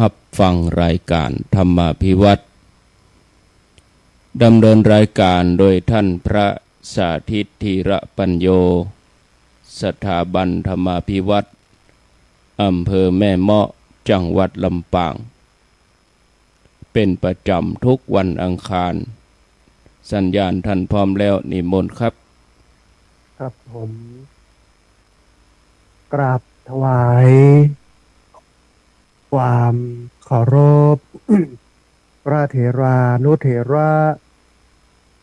รับฟังรายการธรรมาพิวัตรดำเนินรายการโดยท่านพระสาธิตธีระปัญโย สถาบันธรรมาพิวัตรอำเภอแม่เมาะจังหวัดลำปาง เป็นประจำทุกวันอังคาร สัญญาณท่านพร้อมแล้วนิมนต์ครับ ครับผม กราบถวาย ความเคารพพระเถรานุเถระ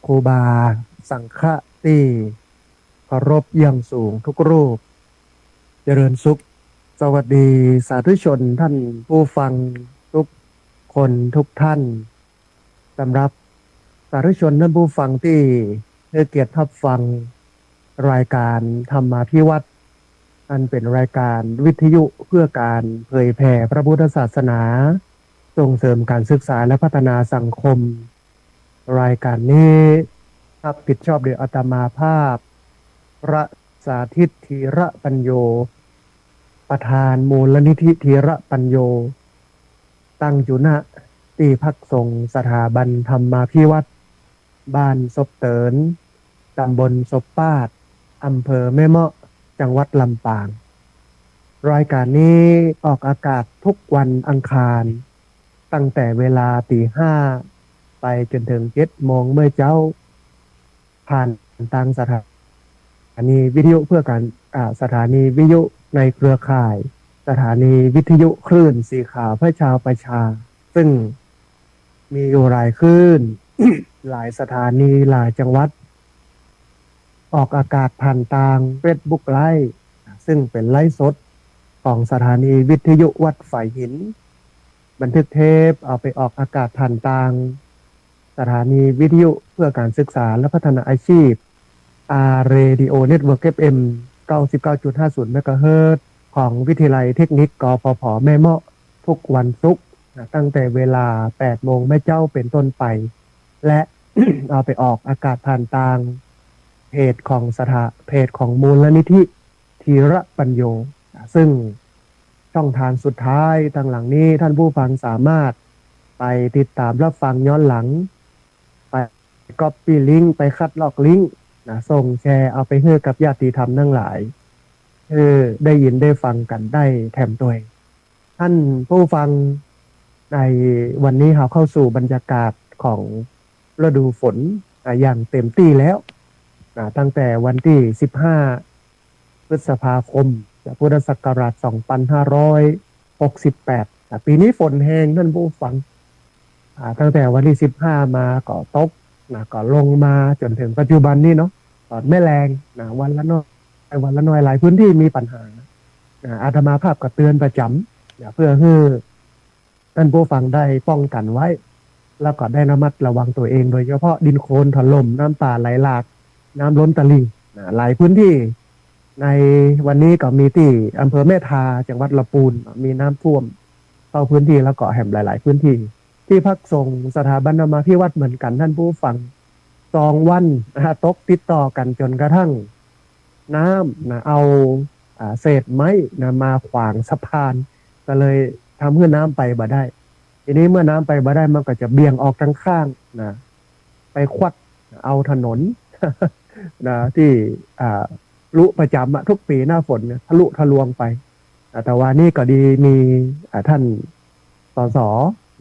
ครูบา สังฆะที่เคารพอย่างสูงทุกรูป เจริญสุข สวัสดีสาธุชนท่านผู้ฟังทุกคนทุกท่านสำหรับสาธุชนท่านผู้ฟังที่ให้เกียรติทับฟังรายการธรรมาพิวัตร อันเป็นรายการวิทยุเพื่อการเผยแผ่พระพุทธศาสนา ส่งเสริมการศึกษาและพัฒนาสังคม รายการนี้รับผิดชอบโดยอาตมาภาพ พระสาธิตธีระปัญโย ประธานมูลนิธิธีระปัญโย ตั้งอยู่ณตีพักสงสถาบันธรรมาพิวัตรบ้านศพเตินตำบลศพปาดอำเภอแม่เมาะ จังหวัดลำปาง รายการนี้ออกอากาศทุกวันอังคาร ตั้งแต่เวลาตีห้าไปจนถึงเจ็ดโมงเมื่อเจ้า ผ่านทางสถานีวิทยุเพื่อการสถานีวิทยุในเครือข่าย สถานีวิทยุคลื่นสีขาวเพื่อชาวประชา ซึ่งมีอยู่หลายคลื่นหลายสถานีหลายจังหวัด ออกอากาศผ่านทางเฟซบุ๊กไลฟ์ซึ่งเป็นไลฟ์สดของสถานีวิทยุวัดฝ่ายหิน บันทึกเทปเอาไปออกอากาศผ่านทาง สถานีวิทยุเพื่อการศึกษาและพัฒนาอาชีพ R Radio Network FM 99.50 MHz ของวิทยาลัยเทคนิคกพพแม่เมาะทุกวันศุกร์ตั้งแต่เวลา 8 โมงแม่เจ้าเป็นต้นไป และเอาไปออกอากาศผ่านทาง เพจของสถาเพจของมูลนิธิธีระปัญโย ซึ่งช่องทางสุดท้ายทางหลังนี้ท่านผู้ฟังสามารถไปติดตามรับฟังย้อนหลัง ไปก๊อปปี้ลิงก์ไปคัดลอกลิงก์นะส่งแชร์เอาไปเฮือกับญาติธรรมทั้งหลายเออได้ยินได้ฟังกันได้แถมตัวท่านผู้ฟังในวันนี้เราเข้าสู่บรรยากาศของฤดูฝนอย่างเต็มที่แล้ว ตั้งแต่วันที่ 15 พฤษภาคมพุทธศักราช 2568แต่ปีนี้ฝนแห้งท่านผู้ฟังตั้งแต่วันที่ 15 มาก็ตกนะก็ลงมาจนถึงปัจจุบันนี้เนาะตอนไม่แรงนะวันละน้อยวันละน้อยหลายพื้นที่มีปัญหาอาตมาภาพก็เตือนประจำนะเพื่อให้ท่านผู้ฟังได้ป้องกันไว้ แล้วก็ได้ระมัดระวังตัวเอง โดยเฉพาะดินโคลนถล่มน้ำป่าไหลหลาก น้ำล้นตลิ่งนะหลายพื้นที่ในวันนี้ก็มีที่อำเภอแม่ทาจังหวัดละปูนมีน้ำท่วมเข้าพื้นที่แล้วก็แห่มหลาย ๆ พื้นที่ ที่พักส่งสถาบันธรรมาพิวัตรเหมือนกันท่านผู้ฟังสองวันนะฮะตกติดต่อกันจนกระทั่ง น้ำนะเอาอเศษไม้นะมาขวางสะพาน ก็เลยทำให้น้ำไปบ่ได้ ทีนี้เมื่อน้ำไปบ่ได้มันก็จะเบี่ยงออกข้างนะไปควัดเอาถนน นะที่อ่าลุประจำทุกปีหน้าฝนทะลุทะลวงไปแต่ว่านี่ก็ดีมีท่านสส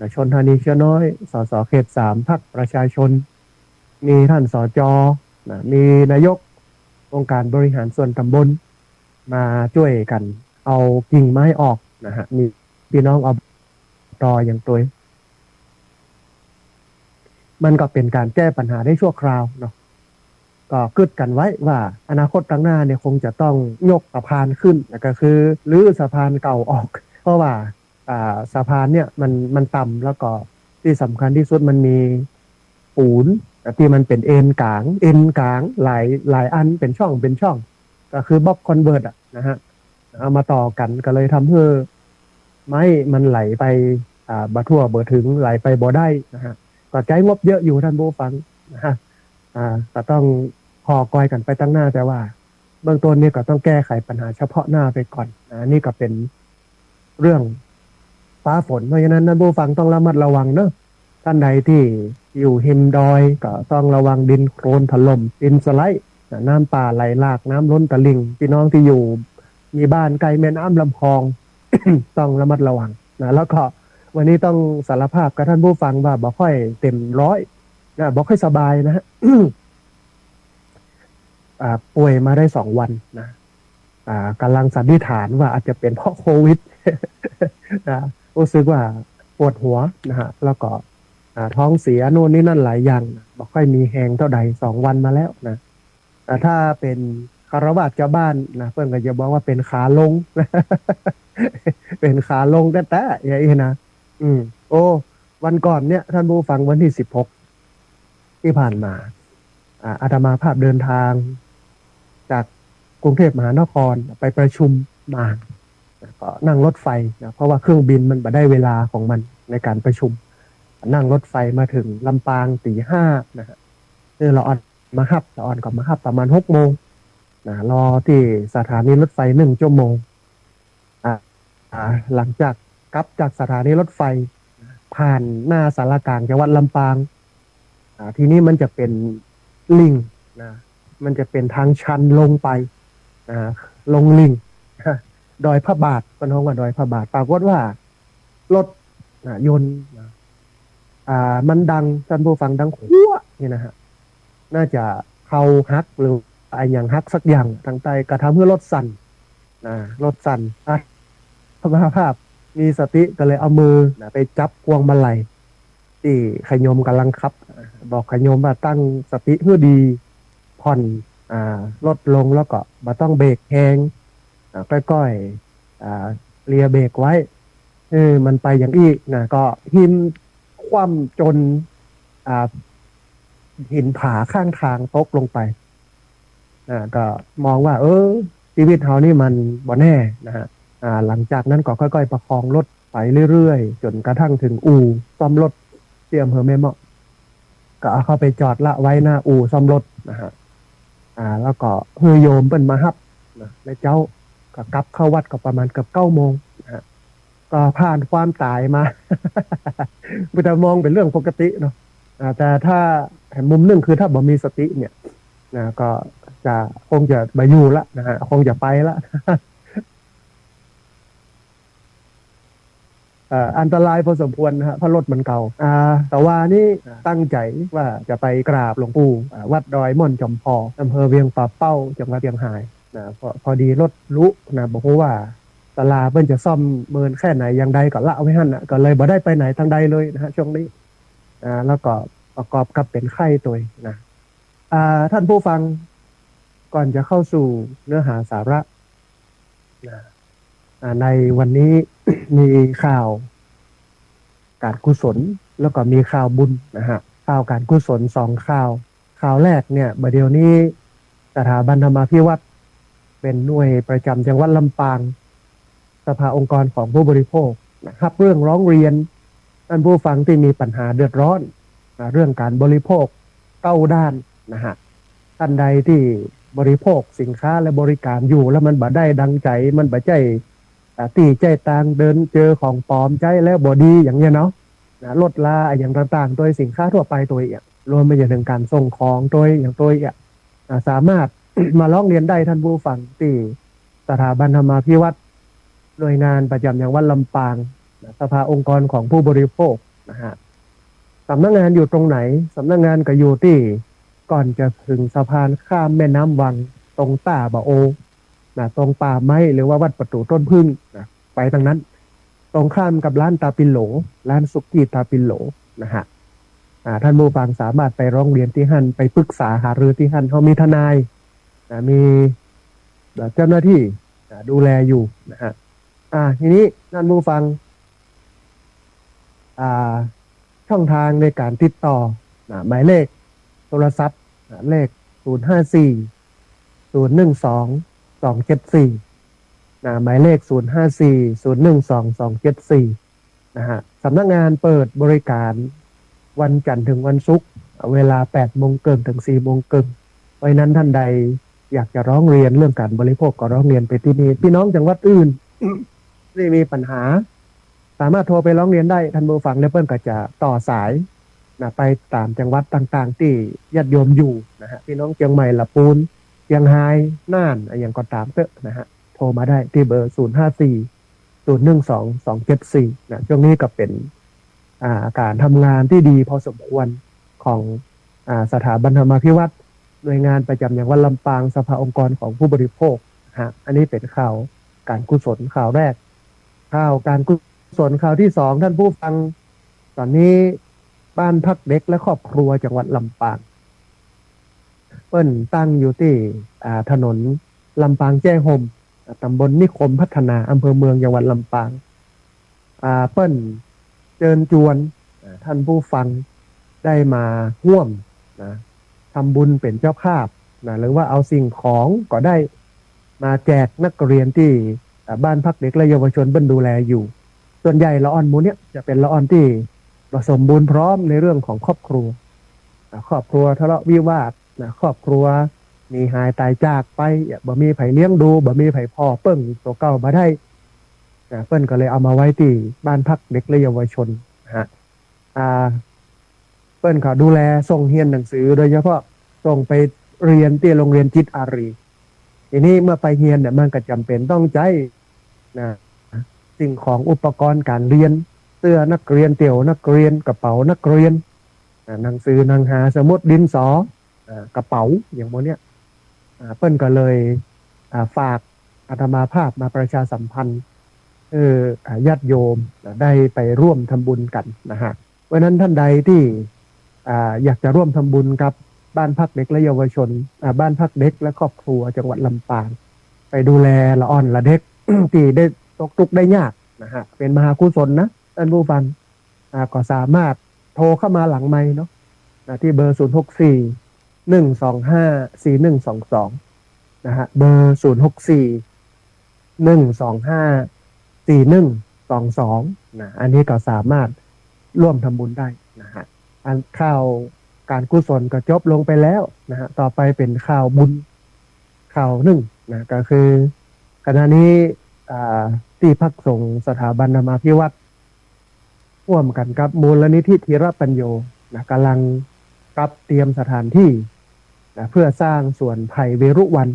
นะชนธานีเชื้อน้อยสสเขตสามพักประชาชน มีท่านสจนะมีนายกองค์การบริหารส่วนตำบลมาช่วยกัน เอากิ่งไม้ออกนะฮะมีพี่น้องเอบตอย่างตัวมันก็เป็นการแก้ปัญหาได้ชั่วคราวเนาะ ก็คิดกันไว้ว่าอนาคตข้างหน้าเนี่ยคงจะต้องยกสะพานขึ้นนะก็คือรื้อสะพานเก่าออก เพราะว่าสะพานเนี่ยมันมันต่ำแล้วก็ที่สำคัญที่สุดมันมีปูนที่มันเป็นเอ็นกลาง เอ็นกลางหลายหลายอันเป็นช่องเป็นช่อง ก็คือบล็อกคอนเวิร์ตอะนะฮะเอามาต่อกันก็เลยทำให้ไม้มันไหลไปอ่าบะทั่วเบอถึงไหลไปบ่ได้นะฮะก็ใจงบเยอะอยู่ท่านผู้ฟังนะฮะอ่าก็ต้อง พอกอยกันไปตั้งหน้าแต่ว่า เบื้องต้นนี่ก็ต้องแก้ไขปัญหาเฉพาะหน้าไปก่อนนะนี่ก็เป็นเรื่องฟ้าฝนเพราะฉะนั้นท่านผู้ฟังต้องระมัดระวังเนอะท่านใดที่อยู่หิมดอยก็ต้องระวังดินโคลนถล่มดินสไลด์น้ำป่าไหลหลากน้ำล้นตลิ่งพี่น้องที่อยู่ มีบ้านไกลแม่น้ำลำคลอง ต้องระมัดระวังนะแล้วก็วันนี้ต้องสารภาพกับท่านผู้ฟังว่าบ่ค่อยเต็มร้อยนะบ่ค่อยสบายนะฮะ ป่วยมาได้สองวันนะอ่ากำลังสันนิษฐานว่าอาจจะเป็นเพราะโควิดนะรู้สึกว่าปวดหัวนะฮะแล้วก็อ่าท้องเสียโน่นนี่นั่นหลายอย่างนะบ่ค่อยมีแหงเท่าใดสองวันมาแล้วนะแต่ถ้าเป็นคารวะชาวบ้านนะเพื่อนก็จะบอกว่าเป็นขาลง เป็นขาลงแต่แต่อย่างนี้นะอืม โอ้ วันก่อนเนี่ยท่านผู้ฟังวันที่สิบหกที่ผ่านมาอ่าอาตมาภาพเดินทาง จากกรุงเทพมหานครไปประชุมมาก็นั่งรถไฟนะเพราะว่าเครื่องบินมันมาได้เวลาของมันในการประชุม นั่งรถไฟมาถึงลำปางตีห้านะฮะคือเราออนมาฮับเราออนก็มาฮับประมาณหกโมงนะรอที่สถานีรถไฟหนึ่งชั่วโมงอ่าหลังจากกลับจากสถานีรถไฟ ผ่านหน้าสารกลางจังหวัดลำปางอ่าทีนี้มันจะเป็นลิงนะ มันจะเป็นทางชันลงไปลงลิงดอยพระบาทเป็น้องว่าดอยพระบาทปรากฏว่ารถยนต์อ่ามันดังท่านผู้ฟังดังขั้วนี่นะฮะน่าจะเขาฮักหรืออะไรอย่างฮักสักอย่างทางใต้กระทำเพื่อรถสั่นนะรถสั่นอะพระภาพมีสติก็เลยเอามือนะไปจับพวงมาลัยที่ขยมกำลังขับ บอกขยมว่าตั้งสติเพื่อดี ผ่อนอ่าลดลงแล้วก็มาต้องเบรกแหงอ่าก้อยๆอ่าเลียเบรกไว้เออมันไปอย่างอีกนะก็หินคว่ำจนอ่าหินผาข้างทางตกลงไปอ่าก็มองว่า เออ ชีวิตเขานี่มันบ่แน่นะฮะอ่าหลังจากนั้นก็ค่อยๆ ประคองรถไปเรื่อยๆ จนกระทั่งถึงอู่ซ่อมรถเตรียมเฮอแม่เมาะก็เอาเข้าไปจอดละไว้หน้าอู่ซ่อมรถนะฮะ อ่า แล้วก็เฮอโยมเปิ้นมาฮับนะแล้วเจ้าก็กลับเข้าวัดก็ประมาณเกือบเก้าโมงนะฮะก็ผ่านความตายมาพุทธมองเป็นเรื่องปกติเนาะอ่าแต่ถ้ามุมหนึ่งคือถ้าบ่มีสติเนี่ยนะก็จะคงจะมาอยู่ละนะฮะคงจะไปละ เอ่ออันตรายพอสมควรนะฮะเพราะรถมันเก่าอ่าแต่ว่านี่ตั้งใจว่าจะไปกราบหลวงปู่อ่าวัดดอยม่อนจอมพออำเภอเวียงป่าเป้าจังหวัดเชียงรายนะพอพอดีรถลุนะบอกว่าตลาเพิ่นจะซ่อมเมินแค่ไหนอย่างใดก็ละเอาไว้หั่นนะก็เลยบ่ได้ไปไหนทางใดเลยนะฮะช่วงนี้อ่าแล้วก็ประกอบกับเป็นไข้ตัวเองนะอ่าท่านผู้ฟังก่อนจะเข้าสู่เนื้อหาสาระนะอ่า ในวันนี้มีข่าวการกุศลแล้วก็มีข่าวบุญนะฮะข่าวการกุศลสองข่าว ข่าวแรกเนี่ยเดี๋ยวนี้สถาบันธรรมาภิวัตรเป็นหน่วยประจำจังหวัดลำปาง สภาองค์กรของผู้บริโภคนะครับเรื่องร้องเรียนท่านผู้ฟังที่มีปัญหาเดือดร้อนนะเรื่องการบริโภคเก้าด้านนะฮะท่านใดที่บริโภคสินค้าและบริการอยู่แล้วมันบ่ได้ดังใจมันบ่ใจ ตีใจต่างเดินเจอของปลอมใจแล้วบอดีอย่างเงี้ยเนาะลดลาอย่างต่างๆ โดยสินค้าทั่วไปตัวองรวมไปจนถึงการส่งของโดยอย่างตัวองสามารถมาร้องเรียนได้ท่านผู้ฟังที่สถาบันธรรมาภิวัตรหน่วยงานประจำอย่างวัดลำปางสภาองค์กรของผู้บริโภคนะฮะสำนักงานอยู่ตรงไหนสำนักงานก็อยู่ที่ก่อนจะถึงสะพานข้ามแม่น้ำวังตรงต้าบะโอ นะตรงป่าไม้หรือว่าวัดประตูต้นพึ่งนะไปทางนั้น ตรงข้ามกับร้านตาปินโหลร้านสุกี้ตาปินโหลนะฮะท่านผู้ฟังสามารถไปร้องเรียนที่หันไปปรึกษาหารือที่หันเขามีทนายนะมีเจ้าหน้าที่นะดูแลอยู่นะฮะอ่า ทีนี้ท่านผู้ฟัง อ่า ช่องทางในการติดต่อนะหมายเลข โทรศัพท์นะเลข 0 5 4 0 1 2 สองเจ็ดสี่นะหมายเลขศูนย์ห้าสี่ศูนย์หนึ่งสองสองเจ็ดสี่นะฮะสำนักงานเปิดบริการวันจันทร์ถึงวันศุกร์เวลาแปดโมงเกินถึงสี่โมงเกินเพราะนั้นท่านใดอยากจะร้องเรียนเรื่องการบริโภคก็ร้องเรียนไปที่นี่พี่น้องจังหวัดอื่นที่มีปัญหา สามารถโทรไปร้องเรียนได้ท่านผู้ฟังและเปิ้ลก็จะต่อสายนะไปตามจังหวัดต่างๆ ที่ญาติโยมอยู่นะฮะพี่น้องเชียงใหม่ละปูน ชียงไฮ้น่านอะไรอย่างก็ตามเตอะนะฮะโทรมาได้ที่เบอร์ 0 5 4 0 1 2 2 7 4นะช่วงนี้ก็เป็นอ่าการทำงานที่ดีพอสมควรของอ่าสถาบันธรรมาภิวัตรหน่วยงานประจำอย่างวัดลำปางสภาองค์กรของผู้บริโภคฮะอันนี้เป็นข่าวการกุศลข่าวแรก ข่าวการกุศลข่าวที่สองท่านผู้ฟัง ตอนนี้บ้านพักเด็กและครอบครัวจังหวัดลำปาง เปิ้นตั้งอยู่ที่ถนนลำปางแจ้ห่มอ่าตำบลนิคมพัฒนาอำเภอเมืองจังหวัดลำปางาเปิ้นเชิญจวนท่านผู้ฟังได้มาร่วมนะทำบุญเป็นเจ้าภาพนะหรือว่าเอาสิ่งของก็ได้มาแจกนักเรียนที่บ้านพักเด็กและเยาวชนเบิ้นดูแลอยู่ ส่วนใหญ่ละอ่อนมูเนี้ยจะเป็นละอ่อนที่ประสมบูรณ์พร้อมในเรื่องของครอบครัว ครอบครัวทะเลาะวิวาท นะครอบครัวมีหายตายจากไปบ่มีไผเลี้ยงดูบ่มีไผพ่อเปิ้งตัวเก่ามาได้อ่าเปิ้นก็เลยเอามาไว้ที่บ้านพักเด็กและเยาวชนฮะอ่า เปิ้นเขาดูแลส่งเรียนหนังสือ โดยเฉพาะส่งไปเรียนที่โรงเรียนจิตอารีทีนี้เมื่อไปเรียนเนี่ยมันก็จำเป็นต้องใช้นะสิ่งของอุปกรณ์การเรียน เสื้อนักเรียนเตี่ยวนักเรียนกระเป๋านักเรียนหนังสือหนังหาสมุดดินสอ กระเป๋าอย่างโมเนี้ยเปิ้นก็เลยฝากอาตมาภาพมาประชาสัมพันธ์เออญาติโยมได้ไปร่วมทำบุญกันนะฮะเพราะนั้นท่านใดที่ออยากจะร่วมทำบุญกับบ้านพักเด็กและเยาวชนบ้านพักเด็กและครอบครัวจังหวัดลำปาง ไปดูแลละอ่อนละเด็กที่ได้ตกทุกได้ยากนะฮะเป็นมหากุศลนะท่านผู้ฟังก็สามารถโทรเข้ามาหลังไม่เนาะนะที่เบอร์ 0 6 4 1 2 5 4 1 2 2นะฮะเบอร์0 6 4 1 2 5 4 1 2 2นะอันนี้ก็สามารถร่วมทำบุญได้นะฮะอันข่าวการกุศลก็จบลงไปแล้วนะฮะต่อไปเป็นข่าวบุญข่าวหนึ่งนะก็คือขณะนี้ที่พักสงสถาบันธรรมาภิวัตรร่วมกันกับมูลนิธิธีรปัญโยนะกำลัง รับเตรียมสถานที่นะเพื่อสร้างสวนไผ่เวรุวัน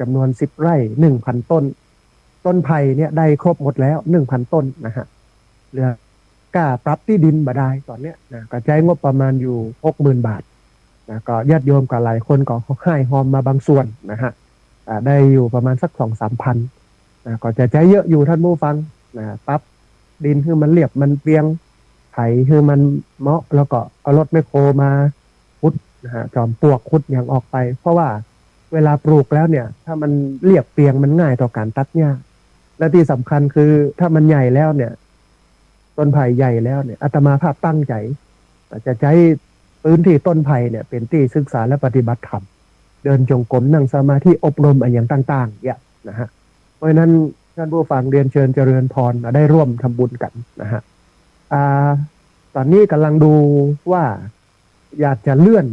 จำนวนสิบไร่หนึ่งพันต้น ต้นไผ่เนี่ยได้ครบหมดแล้วหนึ่งพันต้นนะฮะเหลือกล้าปรับที่ดินบาดายตอนเนี้ยนะก็ใช้งบประมาณอยู่หกหมื่นบาทนะก็ญาติโยมกับหลายคนก็ให้หอมมาบางส่วนนะฮะได้อยู่ประมาณสักสองสามพันนะก็จะใช้เยอะอยู่ท่านผู้ฟังนะปรับดินคือมันเรียบมันเปียงไถคือมันเหมาะแล้วก็เอารถแมโครมา นะฮะจอมปลวกขุดอย่างออกไป เพราะว่าเวลาปลูกแล้วเนี่ย ถ้ามันเรียบเปียงมันง่ายต่อการตัดหญ้าและที่สำคัญคือถ้ามันใหญ่แล้วเนี่ยต้นไผ่ใหญ่แล้วเนี่ยอาตมาภาพตั้งใจจะใช้พื้นที่ต้นไผ่เนี่ย เป็นที่ศึกษาและปฏิบัติธรรมเดินจงกรมนั่งสมาธิอบรมอะไรอย่างต่างๆเนี่ยนะฮะเพราะฉะนั้นท่านผู้ฟังเรียนเชิญเจริญพรได้ร่วมทำบุญกันนะฮะอ่าตอนนี้กำลังดูว่าอยากจะเลื่อน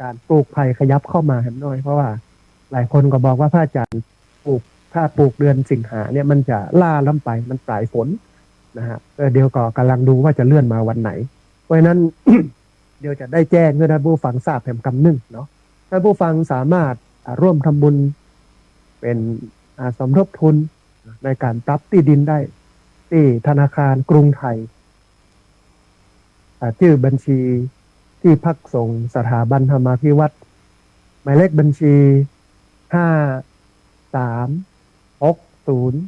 การปลูกไผ่ขยับเข้ามาแหมน้อย เพราะว่าหลายคนก็บอกว่าพระอาจารย์ปลูกถ้าปลูกเดือนสิงหาเนี่ยมันจะล่าล้ำไปมันปลายฝนนะฮะเดี๋ยวก็กำลังดูว่าจะเลื่อนมาวันไหน เพราะนั้นเดี๋ยวจะได้แจ้งเพื่อท่านผู้ฟังทราบแผ่มกำหนึ่งเนาะท่านผู้ฟังสามารถร่วมทำบุญเป็นสมทบทุนในการปรับที่ดินได้ ที่ธนาคารกรุงไทยชื่อบัญชี ที่พักสงฆ์สถาบันธรรมาภิวัตรหมายเลขบัญชีห้าสามหกศูนย์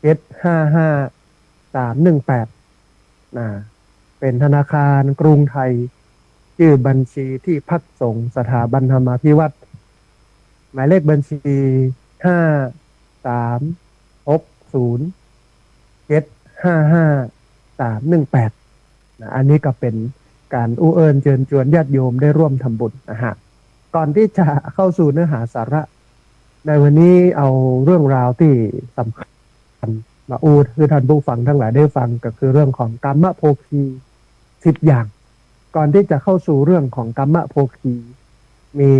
เจ็ดห้าห้าสามหนึ่งแปดนะเป็นธนาคารกรุงไทย ชื่อบัญชีที่พักสงฆ์สถาบันธรรมาภิวัตรหมายเลขบัญชีห้าสามหกศูนย์เจ็ดห้าห้าสามหนึ่งแปดนะอันนี้ก็เป็น การอู้เอิญเชิญชวนญาติโยมได้ร่วมทำบุญนะฮะก่อนที่จะเข้าสู่เนื้อหาสาระ ในวันนี้เอาเรื่องราวที่สำคัญมาอูดคือท่านผู้ฟังทั้งหลายได้ฟังก็คือเรื่องของกรรมโภคีสิบอย่าง ก่อนที่จะเข้าสู่เรื่องของกรรมโภคีมี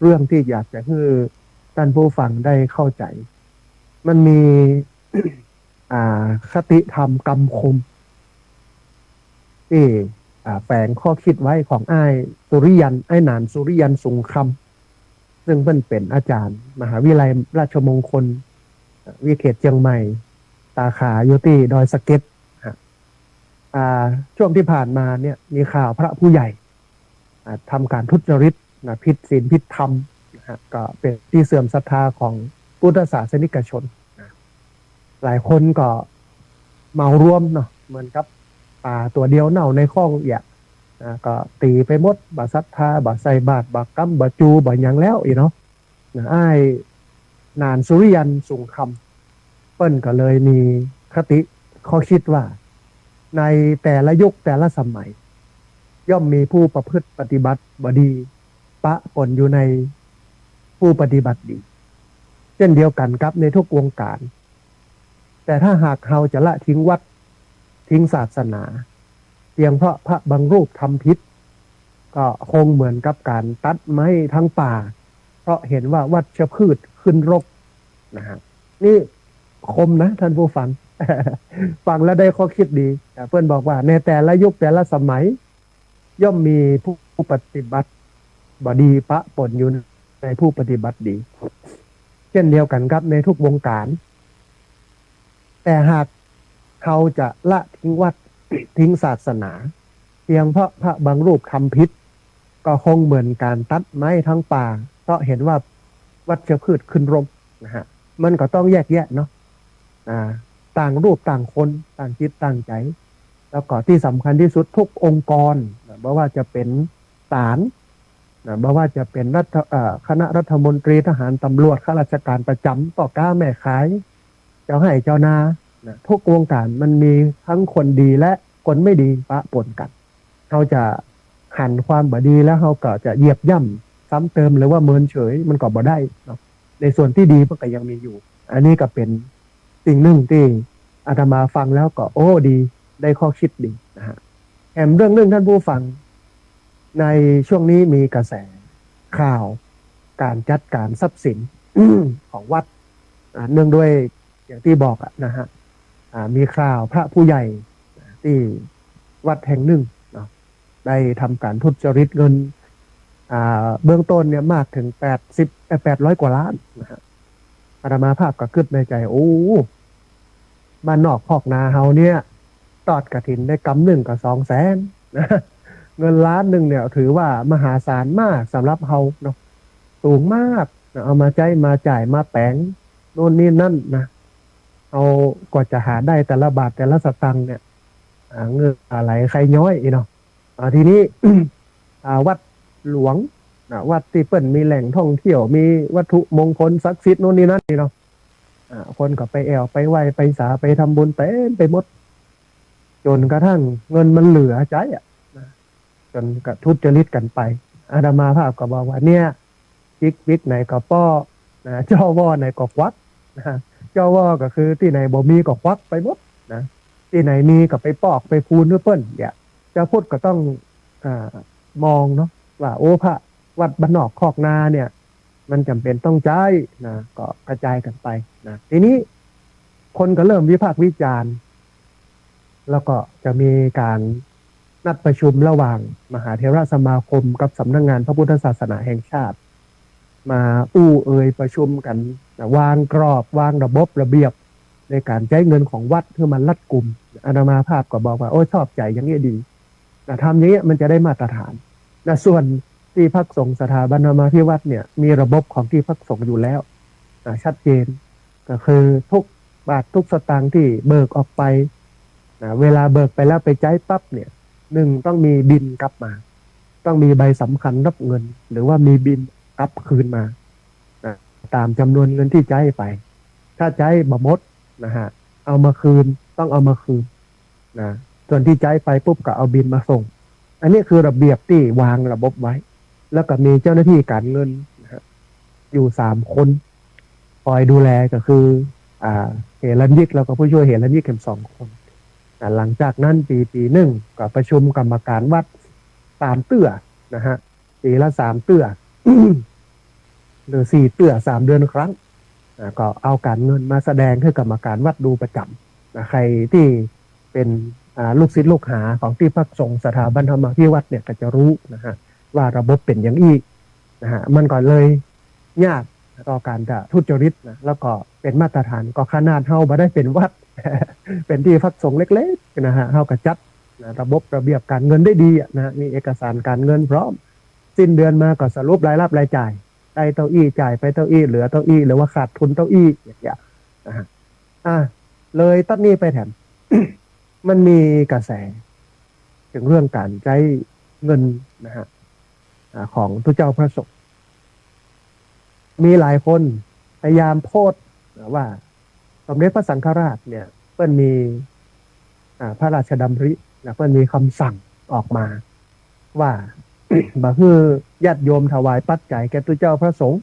เรื่องที่อยากจะให้ท่านผู้ฟังได้เข้าใจ มันมีอ่าคติธรรมกรรมคมที่ แฝงข้อคิดไว้ของไอ้สุริยันไอ้หนานสุริยันสุงคำซึ่งเพิ่นเป็นอาจารย์ มหาวิทยาลัยราชมงคล วิเขตเชียงใหม่สาขาโยตีดอยสเก็ตช่วงที่ผ่านมาเนี่ยมีข่าวพระผู้ใหญ่อ่าทำการทุจริตนะผิดศีลผิดธรรมนะฮะก็เป็นที่เสื่อมศรัทธาของพุทธศาสนิกชนนะหลายคนก็เมารวมเนาะเหมือนกับ ปลาตัวเดียวเน่าในข้องอย่านะก็ตีไปหมดบาศรัทธาบาใส่บาทบากัมบาจูบาหยังแล้วอีเนาะนะอ้ายนานสุริยันสุงคำเปิ้ลก็เลยมีคติข้อคิดว่า ในแต่ละยุคแต่ละสมัย ย่อมมีผู้ประพฤติปฏิบัติบดี ปะปนอยู่ในผู้ปฏิบัติดี เช่นเดียวกันครับในทุกวงการ แต่ถ้าหากเราจะละทิ้งวัด ทิ้งศาสนา เพียงเพราะพระบางรูปทำพิษ ก็คงเหมือนกับการตัดไม้ทั้งป่า เพราะเห็นว่าวัชพืชขึ้นรกนะฮะนี่คมนะท่านผู้ฟังฟังแล้วได้ข้อคิดดีเพื่อนบอกว่า ในแต่ละยุคแต่ละสมัย ย่อมมีผู้ปฏิบัติบดีปะปนอยู่ในผู้ปฏิบัติดี เช่นเดียวกันครับในทุกวงการ แต่หาก เขาจะละทิ้งวัดทิ้งศาสนา เพียงเพราะพระบางรูปทำพิษ ก็คงเหมือนการตัดไม้ทั้งป่า เพราะเห็นว่าวัชพืชขึ้นรมนะฮะมันก็ต้องแยกแยะเนาะอ่าต่างรูปต่างคนต่างจิตต่างใจ แล้วก็ที่สำคัญที่สุดทุกองค์กรไม่ว่าจะเป็นศาลไม่ว่าจะเป็นรัฐคณะรัฐมนตรีทหารตำรวจข้าราชการประจำต่อก้าแม่ขาย เจ้าให้เจ้านา นะทุกวงการมันมีทั้งคนดีและคนไม่ดีปะปนกันเขาจะหันความบดีแล้วเขาก็จะเหยียบย่ำซ้ำเติมหรือว่าเมินเฉยมันก็บ่ได้เนาะในส่วนที่ดีมันก็ยังมีอยู่ อันนี้ก็เป็นสิ่งหนึ่งที่อาตมาฟังแล้วก็โอ้ดีได้ข้อคิดดีนะฮะแถมเรื่องหนึ่งท่านผู้ฟัง ในช่วงนี้มีกระแสข่าว การจัดการทรัพย์สินของวัดเนื่องด้วยอย่างที่บอกอะนะฮะ มีข่าวพระผู้ใหญ่ที่วัดแห่งหนึ่งได้ทำการทุจริตเงินเบื้องต้นเนี่ยมากถึงแปดสิบแปดร้อยกว่าล้านนะฮะอาตมาภาพก็ขึ้นในใจ โอ้บ้านนอกพอกนาเฮาเนี่ยตอดกระถินได้กำหนึ่งกับสองแสนนะเงินล้านหนึ่งเนี่ยถือว่ามหาศาลมากสำหรับเฮาเนาะสูงมาก เอามาใจายมาจ่ายมาแปงโน่นนี่นั่นนะ เอากว่าจะหาได้แต่ละบาทแต่ละสตังค์เนี่ยเงินอะไรใครย้อยอีเนาะอ่าทีนี้วัดหลวงวัดที่เปิ้นมีแหล่งท่องเที่ยวมีวัตถุมงคลศักดิ์สิทธิ์โน่นนี่นั่นนี่เนาะอ่าคนก็ไปแอวไปไหวไปสาไปทำบุญเต็มไปหมด จนกระทั่งเงินมันเหลือใจอะจนกระทุจริตกันไป อาดามาภาพก็บอกว่าเนี่ยจิกวิกไหนก็ป้อนะเจ้าว่อไหนก็ควักนะ เจ้าว่อก็คือที่ไหนบ่มีก็ควักไปหมดนะที่ไหนมีก็ไปปอกไปพูนเพื่อเปิ้นเนี่ยจ้าพุทธก็ต้องอามองเนาะว่าโอ้พระวัดบ้านนอกคอกนาเนี่ย มันจำเป็นต้องใช้นะก็กระจายกันไปนะทีนี้คนก็เริ่มวิพากษ์วิจารณ์ แล้วก็จะมีการนัดประชุมระหว่างมหาเทราสมาคมกับสำนักงงานพระพุทธศาสนาแห่งชาติ มาอู้เอ่ยประชุมกันวางกรอบวางระบบระเบียบ ในการใช้เงินของวัดเพื่อมันรัดกลุ่มอนามาภาพก็บอกว่าโอ้ชอบใจอย่างนี้ดีนะทำอย่างนี้มันจะได้มาตรฐานนะส่วนที่พักสงฆ์สถาบันธรรมาภิวัตเนี่ย มีระบบของที่พักสงฆ์อยู่แล้วนะชัดเจน ก็คือทุกบาททุกสตางค์ที่เบิกออกไปนะเวลาเบิกไปแล้วไปใช้ปั๊บเนี่ยหนึ่งต้องมีบินกลับมา ต้องมีใบสำคัญรับเงิน หรือว่ามีบิน กลับคืนมานะตามจำนวนเงินที่ใช้ไป ถ้าใช้บ่มดนะฮะเอามาคืนต้องเอามาคืนนะส่วนที่ใช้ไปปุ๊บก็เอาบินมาส่ง อันนี้คือระเบียบที่วางระบบไว้ แล้วก็มีเจ้าหน้าที่การเงินนะฮะอยู่สามคนคอยดูแลก็คือ อ่าเฮรันยิกแล้วก็ผู้ช่วยเฮรันยิกกันสองคนหลังจากนั้นปีปีหนึ่งก็ประชุมกรรมการวัดสามเตื้อนะฮะปีละสามเตื้อ หรือสี่เตื้อสามเดือนครั้งนะก็เอาการเงินมาแสดงให้กรรมการวัดดูประจำนะใครที่เป็นลูกศิษย์ลูกหาของที่พักสงฆ์สถาบันธรรมพิวัตรเนี่ยก็จะรู้นะฮะว่าระบบเป็นอย่างอีกนะฮะมันก็เลยยากต่อการจะทุจริตนะแล้วก็เป็นมาตรฐานก็ขนาดเฮาบ่ได้เป็นวัด เป็นที่พักสงฆ์เล็กๆนะฮะเฮาก็จัดนะระบบระเบียบการเงินได้ดีนะฮะมีเอกสารการเงินพร้อม สิ้นเดือนมาก็สรุปรายรับรายจ่ายได้เต้าอี้จ่ายไปเต้าอี้เหลือเต้าอี้หรือว่าขาดทุนเต้าอี้อย่างเงี้ยอ่าเลยตัดนี้ไปแถมมันมีกระแส ถึงเรื่องการใช้เงินนะฮะของทุเจ้าพระสงฆ์มีหลายคนพยายามโพสต์ว่าสมเด็จพระสังฆราชเนี่ย เพิ่นมีพระราชดำรินะเพิ่นมีคำสั่งออกมา ว่า บ่คือญาติโยมถวายปัจจัยแก่ตุเจ้าพระสงฆ์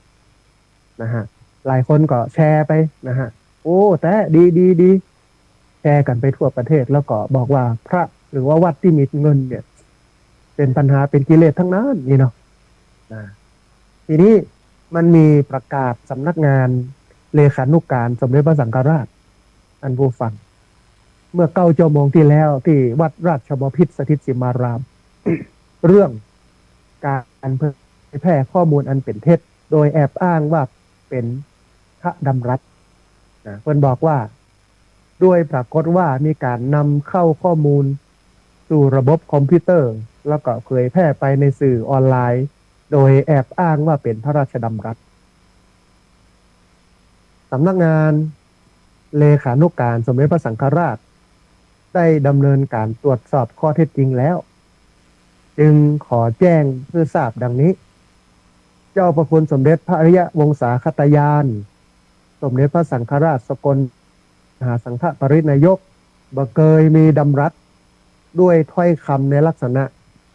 นะฮะหลายคนก็แชร์ไปนะฮะโอ้แต่ดีดีดีแชร์กันไปทั่วประเทศแล้วก็บอกว่าพระหรือว่าวัดที่มีเงินเนี่ย เป็นปัญหาเป็นกิเลสทั้งนั้นนี่เนาะนะทีนี้มันมีประกาศสำนักงานเลขานุการสมเด็จพระสังฆราช อันผู้ฟัง เมื่อเก้าชั่วโมงที่แล้วที่วัดราชบพิตรสถิตสิมาราม เรื่อง การเผยแพร่ข้อมูลอันเป็นเท็จ โดยแอบอ้างว่าเป็นพระดำรัสนะเพิ่นบอกว่า ด้วยปรากฏว่ามีการนำเข้าข้อมูล สู่ระบบคอมพิวเตอร์ แล้วก็เผยแพร่ไปในสื่อออนไลน์ โดยแอบอ้างว่าเป็นพระราชดำรัสสำนักงานเลขานุการสมเด็จพระสังฆราช ได้ดำเนินการตรวจสอบข้อเท็จจริงแล้ว จึงขอแจ้งเพื่อทราบดังนี้ เจ้าประคุณสมเด็จพระอริยวงศาคตยาน สมเด็จพระสังฆราชสกลมหาสังฆปรินายกบ่เคยมีดำรัสด้วยถ้อยคำในลักษณะ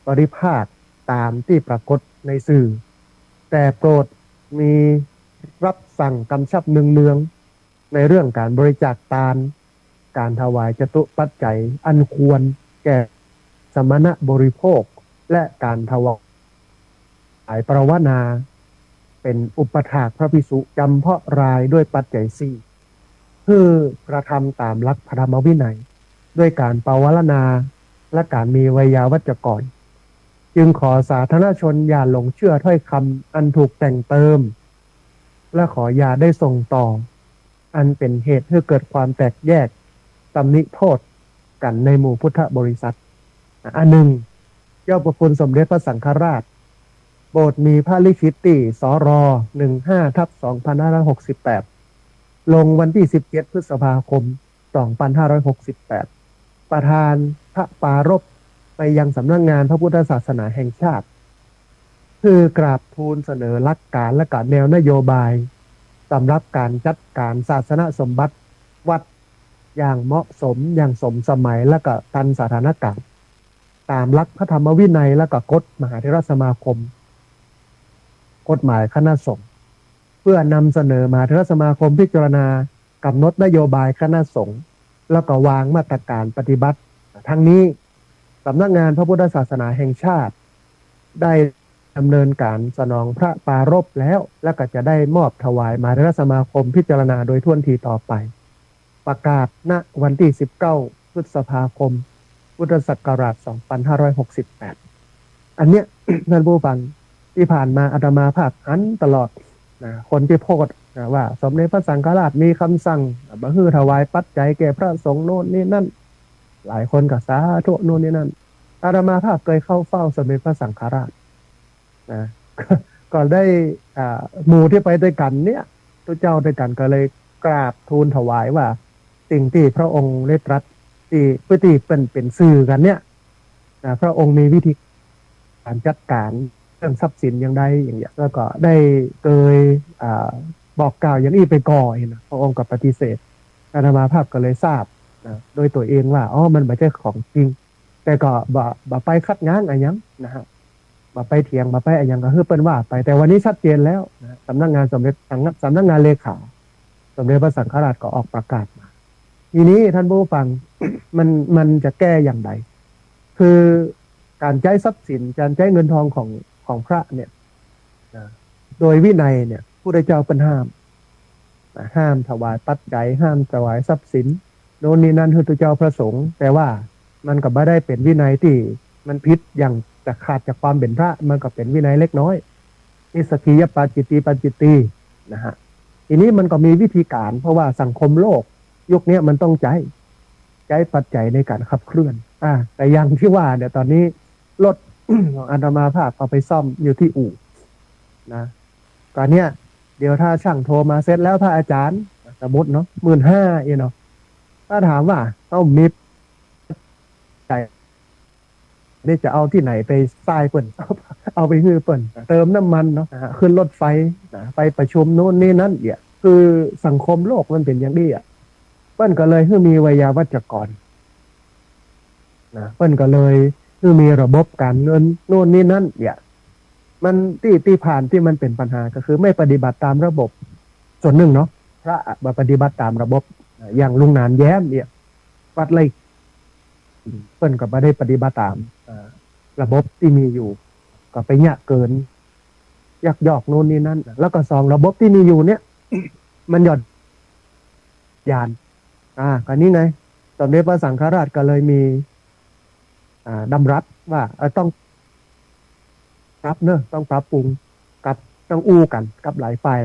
ปริพาทตามที่ปรากฏในสื่อ แต่โปรดมีรับสั่งกำชับเนืองๆในเรื่องการบริจาคทานการถวายจตุปัจจัยอันควรแก่สมณะบริโภค และการถวายประวนา เป็นอุปถากพระภิกษุจำเพาะรายด้วยปัจจัยสี่เพื่อกระทำตามหลักพระธรรมวินัย ด้วยการปาวารณาและการมีวิยาวัจกร จึงขอสาธารณชนอย่าหลงเชื่อถ้อยคำอันถูกแต่งเติม และขออย่าได้ส่งต่อ อันเป็นเหตุให้เกิดความแตกแยกตำหนิโทษกันในหมู่พุทธบริษัท อันหนึ่ง เจ้าประคุณสมเด็จพระสังฆราชโปรดมีพระลิขิตติสร15ทับ2568ลงวันที่17พฤษภาคม2568ประธานพระปารบไปยังสำนักงงานพระพุทธศาสนาแห่งชาติ คือกราบทูลเสนอหลักการและการแนวนโยบายสำหรับการจัดการศาสนสมบัติวัดอย่างเหมาะสมอย่างสมสมัยและก็ทันสถานการณ์ ตามหลักพระธรรมวินัยและก็กฎมหาเทรสมาคม กฎหมายคณะสงฆ์เพื่อนำเสนอมหาเทรสมาคมพิจารณากำหนดนโยบายคณะสงฆ์แล้วก็วางมาตรการปฏิบัติ ทั้งนี้สำนักงานพระพุทธศาสนาแห่งชาติ ได้ดำเนินการสนองพระปารบแล้ว และก็จะได้มอบถวายมหาเทรสมาคมพิจารณาโดยท่วนทีต่อไป ประกาศณวันที่ 19 พฤษภาคม พุทธศักราช 2568 อันเนี้ยท่านผู้ฟังที่ผ่านมาอาตมาภาคหันตลอดนะคนที่โพดนะว่า สมเด็จพระสังฆราชมีคำสั่งบ่ฮือถวายปัจจัยแก่พระสงฆ์โน่นนี่นั่น หลายคนก็สาธุโน่นนี่นั่น อาตมาภาพเคยเข้าเฝ้าสมเด็จพระสังฆราชนะก็ได้อ่าหมู่ที่ไปด้วยกันเนี่ยทุกเจ้าด้วยกันก็เลยกราบทูลถวายว่า สิ่งที่พระองค์ได้ตรัส ที่พฤติเป็นเป็นสื่อกันเนี่ยนะพระองค์มีวิธีการจัดการเรื่องทรัพย์สินอย่างใดอย่างเงี้ยแล้วก็ได้เคยอ่าบอกกล่าวอย่างนี้ไปก่อนนะพระองค์ก็ปฏิเสธอาตมาภาพก็เลยทราบนะโดยตัวเองว่าอ๋อมันไม่ใช่ของจริง แต่ก็บ่บ่ไปคัดง้างอะไรยังนะฮะบ่ไปเถียงบ่ไปอะไรยังก็คือเปิ้นว่าไปแต่วันนี้ชัดเจนแล้วนะสำนักงานสมเด็จสำนักสำนักงานเลขา สมเด็จพระสังฆราชก็ออกประกาศมาทีนี้ท่านผู้ฟัง มันมันจะแก้อย่างไรคือการใช้ทรัพย์สินการใช้เงินทองของของพระเนี่ยโดยวินัยเนี่ยผู้ได้เจ้าเป็นห้าม ห้ามถวายปัจจัยห้ามถวายทรัพย์สินโน่นนี่นั่นคือตัวเจ้าพระสงฆ์แต่ว่ามันก็ไม่ได้เป็นวินัยที่มันพิษอย่างจะขาดจากความเป็นพระ มันก็เป็นวินัยเล็กน้อยนิสกียปาจิตตีปาจิตตีนะฮะทีนี้มันก็มีวิธีการ เพราะว่าสังคมโลก ยุคนี้มันต้องใจ ใจปัจจัยในการขับเคลื่อน อ่า แต่อยังที่ว่าเนี่ยตอนนี้รถของอามาภาพเอาไปซ่อมอยู่ที่อู่นะตอนเนี้ยเดี๋ยวถ้าช่างโทรมาเสร็จแล้วถ้าอาจารย์สมมติเนาะหมื่นห้าเอเนาะถ้าถามว่าต้องมีใจนี่จะเอาที่ไหนไปทรายเปิ่นเอาเอาไปฮือเปิ่นเติมน้ำมันเนาะขึ้นรถไฟไปประชุมโน่นนี่นั่นเดี๋ยคือสังคมโลกมันเป็นอย่างนี้อะ เปิ้นก็เลยคือมีวิยาวัจกรนะเปิ้นก็เลยคือมีระบบการเงินโน่นนี่นั่นเดี๋ยมันที่ที่ผ่านที่มันเป็นปัญหาก็คือ ไม่ปฏิบัติตามระบบ ส่วนหนึ่งเนาะพระมาปฏิบัติตามระบบ อย่างลุงนานแย้มเนี่ย วัดเลยเพิ่นก็ไม่ได้ปฏิบัติตามระบบที่มีอยู่ ก็ไปยะเกิน ยักยอกโน่นนี่นั่นแล้วก็สองระบบที่มีอยู่เนี่ย มันหย่อนยาน อ่าก็นี่ไงสมเด็จพระสังฆราชก็เลยมี อ่าดำรัสว่าเออต้องปรับเนอะต้องปรับปรุงกับต้องอู้กันกับหลายฝ่าย